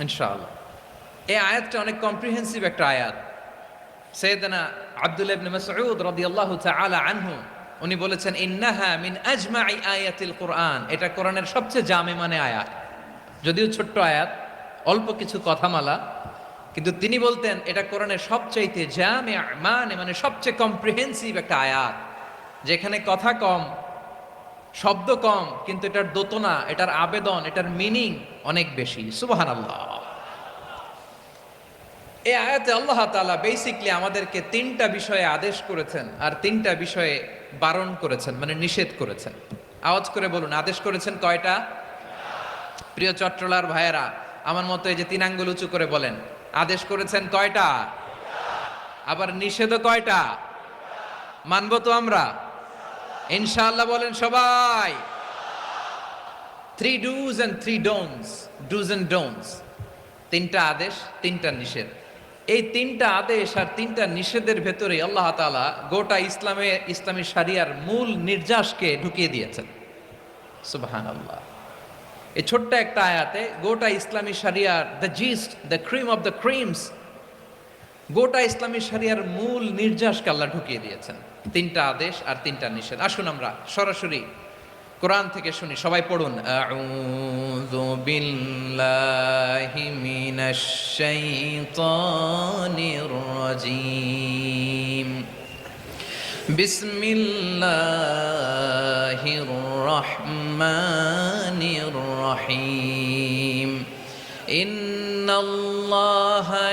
ইনশাআল্লাহ। এই আয়াতটা অনেক কম্প্রিহেন্সিভ একটা আয়াত। সৈয়দনা আব্দুল ইবনে মাসউদ রাদিয়াল্লাহু তাআলা আনহু, উনি বলেছেন, ইন্নাহা মিন আজমাই আয়াতিল কোরআন। এটা কোরআনের সবচেয়ে জামে মানে আয়াত। যদিও ছোট্ট আয়াত, অল্প কিছু কথামালা, কিন্তু তিনি বলতেন, এটা কোরআনের সবচাইতে জামে মানে মানে সবচেয়ে কম্প্রিহেন্সিভ একটা আয়াত। যেখানে কথা কম শব্দ কম, কিন্তু এটার দোতনা, এটার আবেদন, এটার মিনিং অনেক বেশি। সুবহানাল্লাহ। এই আয়াতে আল্লাহ তাআলা বেসিকলি আমাদেরকে তিনটা বিষয়ে আদেশ করেছেন আর তিনটা বিষয়ে বারণ করেছেন মানে নিষেধ করেছেন। আওয়াজ করে বলুন, আদেশ করেছেন কয়টা? প্রিয় চট্টলার ভাইয়েরা, আমার মতো এই যে তিন আঙ্গুল উঁচু করে বলেন, আদেশ করেছেন কয়টা? আবার নিষেধও কয়টা? মানবো তো আমরা। ইনশাআল্লাহ বলেন সবাই। Three dos and three don'ts dos and don'ts তিনটা আদেশ, তিনটা নিষেধ। এই তিনটা আদেশ আর তিনটা নিষেধের ভেতরে আল্লাহ তাআলা গোটা ইসলামে, ইসলামী সারিয়ার মূল নির্যাসকে ঢুকিয়ে দিয়েছেন। সুবাহান আল্লাহ এই ছোট্ট একটা আয়াতে গোটা ইসলামী সারিয়ার the gist the cream of the creams গোটা ইসলামী সারিয়ার মূল নির্যাসকে আল্লাহ ঢুকিয়ে দিয়েছেন। তিনটা আদেশ আর তিনটা নিষেধ। আসুন আমরা সরাসরি কোরআন থেকে শুনি। সবাই পড়ুন। আউযু বিল্লাহি মিনাশ শাইতানির রাজিম। বিসমিল্লাহির রহমানির রহিম। ইন্নাল্লাহা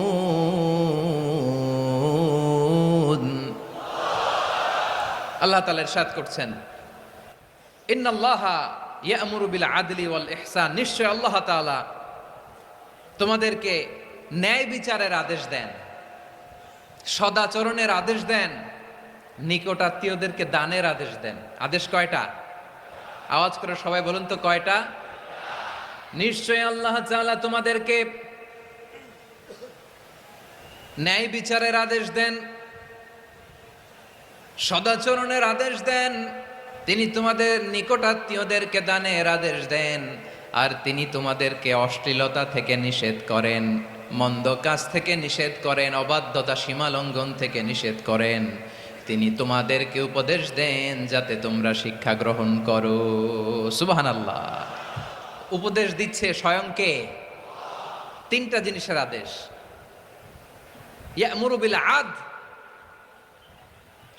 আল্লাহ তাআলা ইরশাদ করছেন। ইন্নাল্লাহা ইয়া'মুরু বিল আদলি ওয়াল ইহসান। নিশ্চয় আল্লাহ তাআলা তোমাদেরকে ন্যায় বিচারের আদেশ দেন, সদাচরণের আদেশ দেন দানের আদেশ দেন। আদেশ কয়টা? আওয়াজ করে সবাই বলুন তো কয়টা? নিশ্চয় আল্লাহ তাআলা তোমাদেরকে ন্যায় বিচারের আদেশ দেন সদাচরণের আদেশ দেন। তিনি তোমাদের নিকটাত্মীয়দেরকে দানের আদেশ দেন, আর তিনি তোমাদেরকে অশ্লীলতা থেকে নিষেধ করেন, মন্দ কাজ থেকে নিষেধ করেন, অবাধ্যতা সীমালঙ্ঘন থেকে নিষেধ করেন। তিনি তোমাদেরকে উপদেশ দেন যাতে তোমরা শিক্ষা গ্রহণ করো। সুবাহান আল্লাহ উপদেশ দিচ্ছে স্বয়ংকে তিনটা জিনিসের আদেশ। ইয়ামুরু বিল আদ।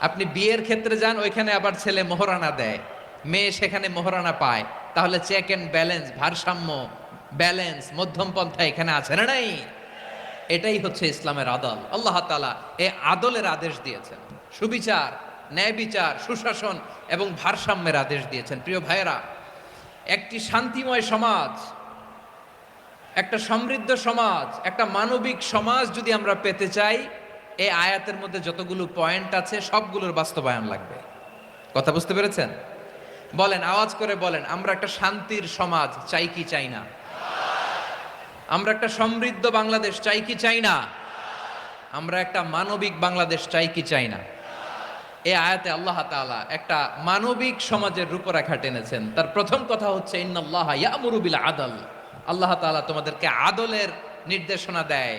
আপনি বিয়ের ক্ষেত্রে যান, ওইখানে আবার ছেলে মোহরানা দেয়। মেয়ে সেখানে মোহরানা পায়। তাহলে চেক অ্যান্ড ব্যালেন্স ভারসাম্য ব্যালেন্স মধ্যম পন্থা এখানে আছে না নাই? এটাই হচ্ছে ইসলামের আদল। আল্লাহ তালা এই আদলের আদেশ দিয়েছেন। সুবিচার, ন্যায় বিচার, সুশাসন এবং ভারসাম্যের আদেশ দিয়েছেন। প্রিয় ভাইয়েরা, একটি শান্তিময় সমাজ, একটা সমৃদ্ধ সমাজ, একটা মানবিক সমাজ যদি আমরা পেতে চাই এই আয়াতের মধ্যে যতগুলো পয়েন্ট আছে, সবগুলোর বাস্তবায়ন লাগবে। কথা বুঝতে পেরেছেন? বলেন, আওয়াজ করে বলেন, আমরা একটা শান্তির সমাজ, চাই কি চাই না? আমরা একটা সমৃদ্ধ বাংলাদেশ, চাই কি চাই না? আমরা একটা মানবিক বাংলাদেশ, চাই কি চাই না? এই আয়াতে আল্লাহ তাআলা একটা মানবিক সমাজের রূপরেখা টেনেছেন। তার প্রথম কথা হচ্ছে, ইন্নাল্লাহ ইয়ামুরু বিল আদল। আল্লাহ তাআলা তোমাদেরকে আদলের নির্দেশনা দেয়।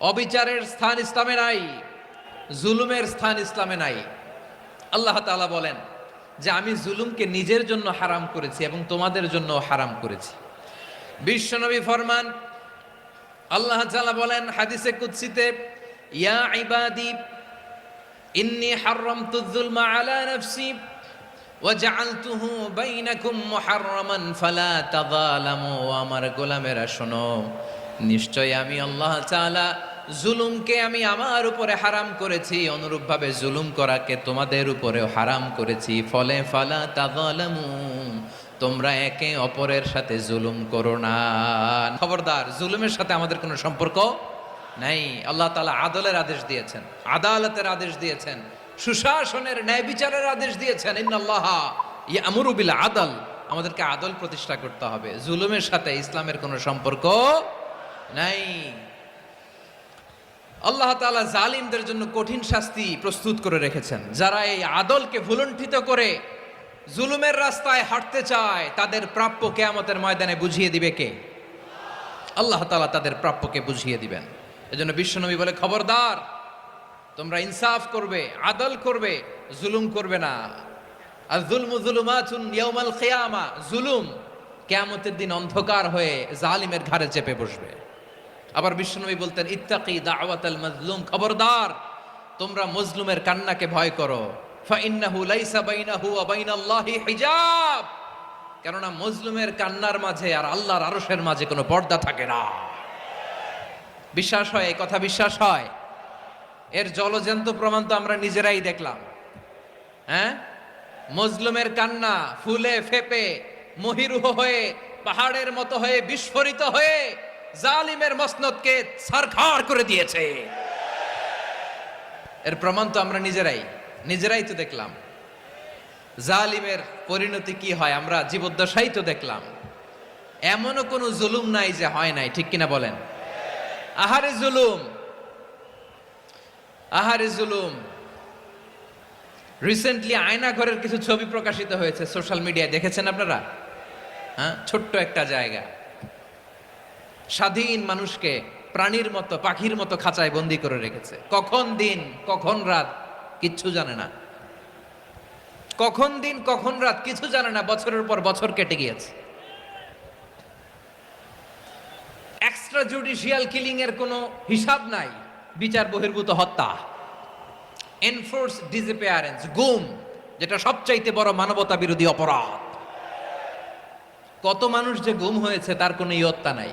অবিচারের স্থান ইসলামে নাই, জুলুমের স্থান ইসলামে নাই। আল্লাহ তাআলা বলেন যে আমি জুলুমকে নিজের জন্য হারাম করেছি এবং তোমাদের জন্য হারাম করেছি। বিশ্বনবী ফরমান, আল্লাহ তালা বলেন হাদিসে কুদসিতে, ইয়া ইবাদি, ইন্নী হারামতু যুলমা আলা নাফসি ওয়াজআলতুহু বাইনাকুম মুহাররামান ফালা তাযালামু। আমার গোলামেরা, শোনো নিশ্চয় আমি আল্লাহ তাআলা জুলুমকে আমি আমার উপরে হারাম করেছি, অনুরূপভাবে জুলুম করাকে তোমাদের উপরেও হারাম করেছি। ফলে ফালা তাযালামু, তোমরা একে অপরের সাথে জুলুম করো না। খবরদার, জুলুমের সাথে আমাদের কোনো সম্পর্ক নাই। আল্লাহ তাআলা আদলের আদেশ দিয়েছেন, আদালতের আদেশ দিয়েছেন, সুশাসনের ন্যায় বিচারের আদেশ দিয়েছেন। ইন্নাল্লাহ ইয়ামুরু বিল আদল, আমাদেরকে আদল প্রতিষ্ঠা করতে হবে। জুলুমের সাথে ইসলামের কোনো সম্পর্ক নাই। আল্লাহ তাআলা জালিমদের জন্য কঠিন শাস্তি প্রস্তুত করে রেখেছেন। যারা এই আদলকে ভুলণ্ঠিত করে জুলুমের রাস্তায় হাঁটতে চায়, তাদের প্রাপ্য কেয়ামতের ময়দানে বুঝিয়ে দিবে কে? আল্লাহ তাআলা তাদের প্রাপ্যকে বুঝিয়ে দিবেন। এজন্য বিশ্বনবী বলে, খবরদার, তোমরা ইনসাফ করবে, আদল করবে, জুলুম করবে না। আর জুলমু জুলুমাতুন ইয়াউমাল খেয়ামা জুলুম কেয়ামতের দিন অন্ধকার হয়ে জালিমের ঘাড়ে চেপে বসবে। আবার বিশ্বনবী বলতেন, ইত্তাকি দাওয়াতাল মাজলুম, খবরদার, তোমরা মজলুমের কান্নাকে ভয় করো। ফাইন্নাহু লাইসা বাইনাহু ওয়া বাইনাল্লাহি হিজাব। কেননা মজলুমের কান্নার মাঝে আর আল্লাহর আরশের মাঝে কোনো পর্দা থাকে না। বিশ্বাস হয়, এই কথা বিশ্বাস হয়। এর জলজন্ত প্রমাণ তো আমরা নিজেরাই দেখলাম। হ্যাঁ? মজলুমের কান্না ফুলে ফেপে, মহিরুহ হয়ে, পাহাড়ের মতো হয়ে, বিস্ফোরিত হয়ে জালিমের মসনদকে সারখার করে দিয়েছে। এর প্রমাণ তো আমরা নিজেরাই নিজেরাই তো দেখলাম। জালিমের পরিণতি কি হয় আমরা জীবদ্দশাই তো দেখলাম। এমনও কোনো জুলুম নাই যে হয় নাই, ঠিক কিনা বলেন? আহারে জুলুম আহারে জুলুম। রিসেন্টলি আয়না ঘরের কিছু ছবি প্রকাশিত হয়েছে সোশ্যাল মিডিয়ায় দেখেছেন আপনারা? হ্যাঁ ছোট্ট একটা জায়গা। স্বাধীন মানুষকে প্রাণীর মতো, পাখির মতো খাঁচায় বন্দি করে রেখেছে। কখন দিন, কখন রাত, কিচ্ছু জানে না। কখন দিন, কখন রাত, কিছু জানে না, বছরের পর বছর কেটে গিয়েছে। এক্সট্রা জুডিশিয়াল কিলিং এর কোনো হিসাব নাই। বিচার বহির্ভূত হত্যা। এনফোর্স ডিসঅ্যাপিয়ারেন্স গুম, যেটা সবচাইতে বড় মানবতা বিরোধী অপরাধ। কত মানুষ যে গুম হয়েছে, তার কোনো ইয়ত্তা নাই।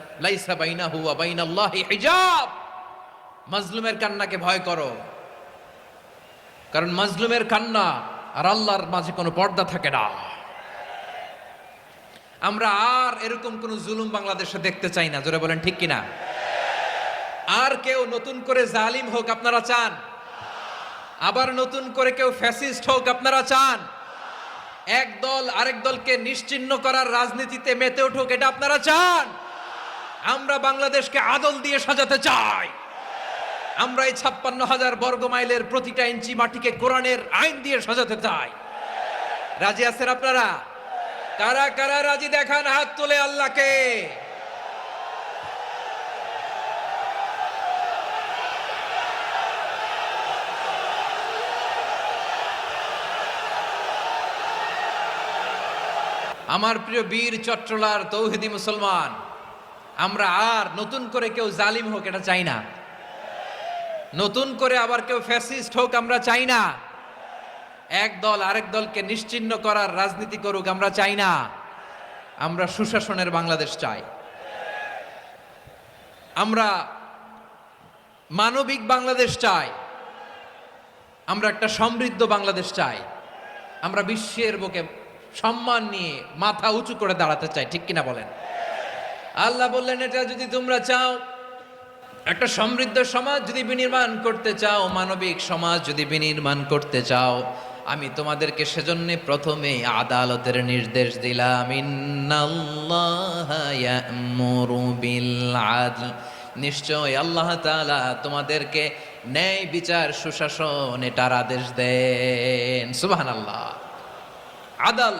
লাইসা বাইনাহু ওয়া বাইনাল্লাহি হিজাব। মাজলুমের কান্নাকে ভয় করো। কারণ মাজলুমের কান্না আর আল্লাহর মাঝে কোনো পর্দা থাকে না। আমরা আর এরকম কোন জুলুম বাংলাদেশে দেখতে চাই না। জোরে বলেন, ঠিক কিনা? আর কেউ নতুন করে জালিম হোক আপনারা চান। আবার নতুন করে কেউ ফ্যাসিস্ট হোক আপনারা চান। এক দল আরেক দলকে নিশ্চিহ্ন করার রাজনীতিতে মেতে উঠুক, এটা আপনারা চান। আমরা বাংলাদেশকে আদল দিয়ে সাজাতে চাই। আমরা এই ছাপ্পান্ন হাজার বর্গ মাইলের প্রতিটা ইঞ্চি মাটিকে কোরআনের আইন দিয়ে সাজাতে চাই। রাজি আছেন আপনারা? কারা কারা রাজি? দেখান হাত তুলে আল্লাহকে। আমার প্রিয় বীর চট্টলার তৌহিদি মুসলমান আমরা আর নতুন করে কেউ জালিম হোক, এটা চাই না। নতুন করে আবার কেউ ফ্যাসিস্ট হোক, আমরা চাই না। এক দল আরেক দলকে নিশ্চিহ্ন করার রাজনীতি করুক, আমরা চাই না। আমরা সুশাসনের বাংলাদেশ চাই। আমরা মানবিক বাংলাদেশ চাই। আমরা একটা সমৃদ্ধ বাংলাদেশ চাই। আমরা বিশ্বের বুকে সম্মান নিয়ে মাথা উঁচু করে দাঁড়াতে চাই, ঠিক কিনা বলেন? আল্লাহ বললেন, এটা যদি তোমরা চাও, একটা সমৃদ্ধ সমাজ যদি বিনির্মাণ করতে চাও, মানবিক সমাজ যদি বিনির্মাণ করতে চাও, আমি তোমাদেরকে সেজন্য প্রথমে আদালতের নির্দেশ দিলাম নিশ্চয় আল্লাহ তাআলা তোমাদেরকে ন্যায় বিচার, সুশাসন, এটার আদেশ দেন। সুবহানাল্লাহ। আদাল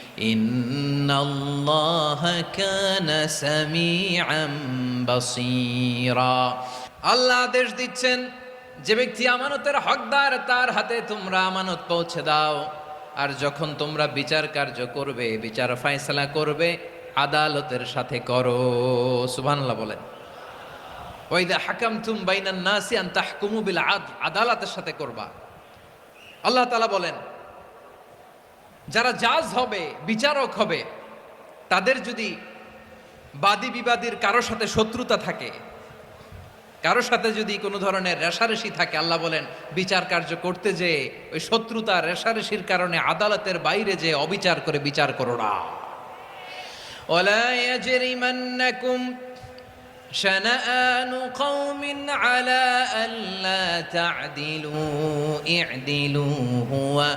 إن الله كان سميعا بصيرا আল্লাহ আদেশ দিচ্ছেন যে ব্যক্তি আমানতের হকদার তার হাতে তোমরা আমানত পৌঁছে দাও আর যখন তোমরা বিচার কার্য করবে বিচার ফায়সালা করবে আদালতের সাথে করো সুবহানাল্লাহ বলেন ওইদা হাকাম তুম বাইনান নাসি আন তাহকুমু বিল আদ আদালতের সাথে করবা আল্লাহ তাআলা বলেন যারা জাজ হবে বিচারক হবে তাদের যদি বাদী বিবাদীর কারোর সাথে শত্রুতা থাকে কারোর সাথে যদি কোনো ধরনের রেশারেশি থাকে আল্লাহ বলেন বিচার কার্য করতে যে ওই শত্রুতা রেশারেশির কারণে আদালতের বাইরে যে অবিচার করে বিচার করো না ولا يجرمنكم شنآن قوم على ألا تعدلوا اعدلوا هو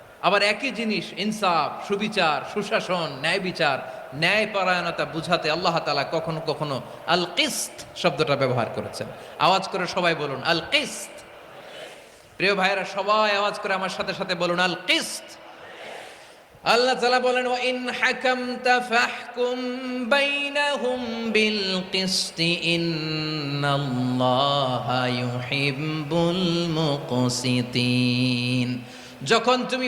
আবার একই জিনিস, ইনসাফ, সুবিচার, সুশাসন, ন্যায় বিচার ন্যায় পরায়ণতা বুঝাতে আল্লাহ তালা কখনো কখনো আল কিস্ত শব্দটা ব্যবহার করেছেন। আওয়াজ করে সবাই বলুন আল কিস্ত প্রিয় ভাইয়েরা, সবাই আওয়াজ করে আমার সাথে সাথে বলুন আল কিস্ত আল্লাহ তাআলা বলেন, ওয়া ইন হাকামতা ফাহকুম বাইনাহুম বিল কিসতি ইন্নাল্লাহা ইউহিব্বুল মুকসিতিন। যখন তুমি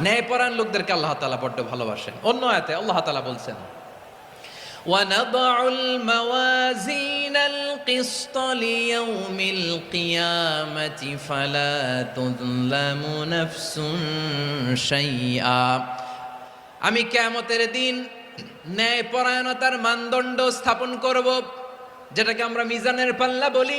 ন্যায় পরায়ণ লোকদেরকে আল্লাহ তাআলা বড্ড ভালোবাসেন অন্য আয়াতে আল্লাহ তাআলা বলছেন ونضع الموازين القسط ليوم القيامة فلا تظلم نفس شيئا আমি কেমতের দিন ন্যায় পরায়ণতার মানদণ্ড স্থাপন করব যেটাকে আমরা মিজানের পাল্লা বলি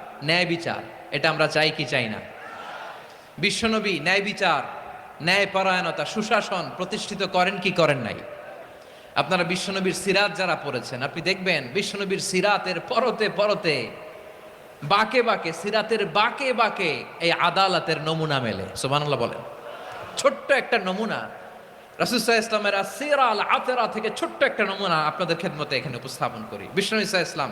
ন্যায় বিচার, এটা আমরা চাই কি চাই না? বিশ্বনবী ন্যায় বিচার, ন্যায় পরায়ণতা, সুশাসন প্রতিষ্ঠিত করেন কি করেন নাই? আপনারা বিশ্বনবীর সিরাত যারা পড়েছেন, আপনি দেখবেন বিশ্বনবীর সিরাতের পরতে পরতে, বাকে বাকে, সিরাতের বাকে বাকে এই আদালতের নমুনা মেলে। সুবহানাল্লাহ বলেন। ছোট্ট একটা নমুনা রাসুসাহ ইসলামের সিরা আল আতেরা থেকে ছোট্ট একটা নমুনা আপনাদের খেদমতে এখানে উপস্থাপন করি। বিষ্ণু ইসা ইসলাম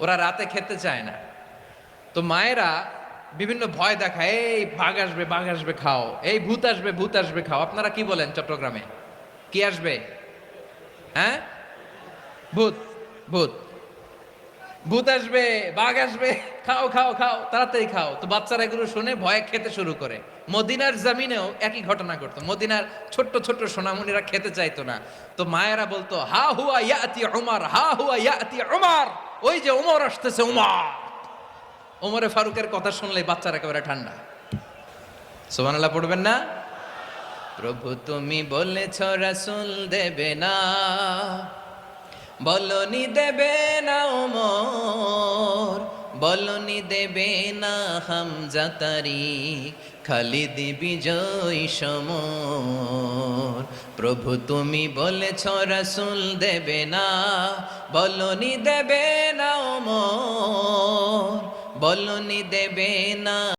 ওরা রাতে খেতে চায় না। তো মায়েরা বিভিন্ন ভয় দেখায়, এই বাঘ আসবে বাঘ আসবে, খাও। এই ভূত আসবে ভূত আসবে, খাও। আপনারা কি বলেন চট্টগ্রামে? কি আসবে? হ্যাঁ? ভূত ভূত। ভূত আসবে, বাঘ আসবে, খাও খাও খাও, তাড়াতাড়ি খাও। তো বাচ্চারা এগুলো শুনে ভয়ে খেতে শুরু করে। মদিনার জামিনেও একই ঘটনা ঘটতো। মদিনার ছোট্ট ছোট্ট সোনামণিরা খেতে চাইতো না। তো মায়েরা বলতো, হা হুয়া ইয়াতি উমার, হা হুয়া ইয়াতি উমার। ওই যে উমর আসতেছে, উমার। ওমরে ফারুকের কথা শুনলে বাচ্চারা একেবারে ঠান্ডা। সোমানাল্লাহ পড়বেন না? প্রভু তুমি বলেছ, রাসুল দেবে না। বলনি দেবে না ওমর বলনি দেবে না হামজাতারি খালিদ বিজয় সমর। প্রভু তুমি বলেছ, রসুল দেবে না, বলনি দেবে না ও বলনি দেবে না